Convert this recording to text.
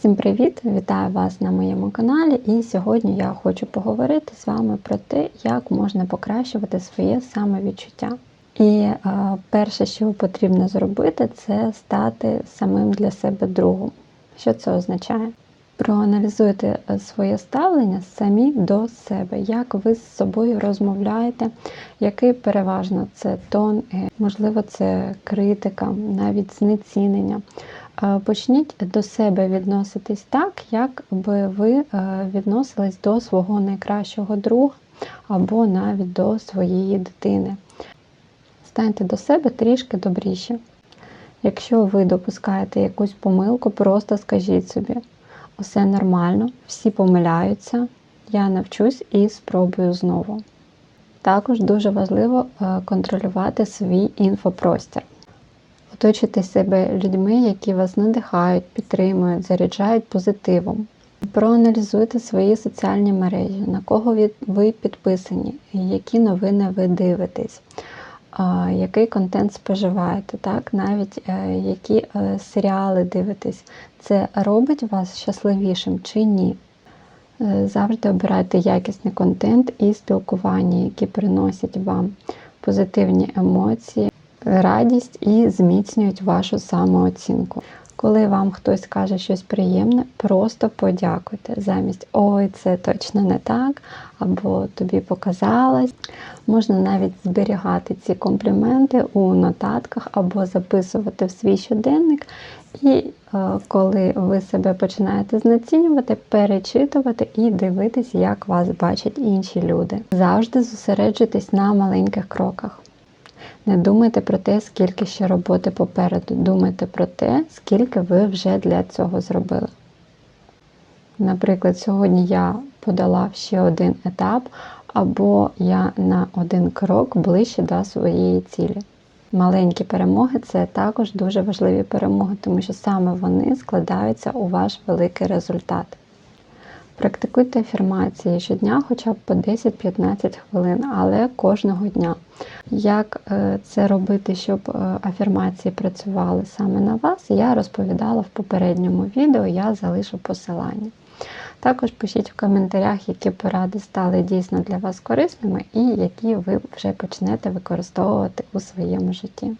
Всім привіт! Вітаю вас на моєму каналі. І сьогодні я хочу поговорити з вами про те, як можна покращувати своє самовідчуття. І е, перше, що потрібно зробити, це стати самим для себе другом. Що це означає? Проаналізуйте е, своє ставлення самі до себе, як ви з собою розмовляєте, який переважно це тон, е, можливо, це критика, навіть знецінення. Почніть до себе відноситись так, як би ви е, відносились до свого найкращого друга або навіть до своєї дитини. Станьте до себе трішки добріші. Якщо ви допускаєте якусь помилку, просто скажіть собі, усе нормально, всі помиляються, я навчусь і спробую знову. Також дуже важливо е, контролювати свій інфопростір. Оточуйте себе людьми, які вас надихають, підтримують, заряджають позитивом. Проаналізуйте свої соціальні мережі, на кого ви підписані, які новини ви дивитесь, який контент споживаєте, так? навіть е, які е, серіали дивитесь. Це робить вас щасливішим чи ні? Е, Завжди обирайте якісний контент і спілкування, які приносять вам позитивні емоції, радість і зміцнюють вашу самооцінку. Коли вам хтось каже щось приємне, просто подякуйте замість Ой, це точно не так, або тобі показалось. Можна навіть зберігати ці компліменти у нотатках або записувати в свій щоденник. І е, коли ви себе починаєте знецінювати, перечитувати і дивитись, як вас бачать інші люди. Завжди зосереджуйтесь на маленьких кроках. Не думайте про те, скільки ще роботи попереду. Думайте про те, скільки ви вже для цього зробили. Наприклад, сьогодні я подала ще один етап, або я на один крок ближче до своєї цілі. Маленькі перемоги це також дуже важливі перемоги, тому що саме вони складаються у ваш великий результат. Практикуйте афірмації щодня, хоча б по 10-15 хвилин, але кожного дня. Як е, це робити, щоб е, афірмації працювали саме на вас, я розповідала в попередньому відео, я залишу посилання. Також пишіть в коментарях, які поради стали дійсно для вас корисними і які ви вже почнете використовувати у своєму житті.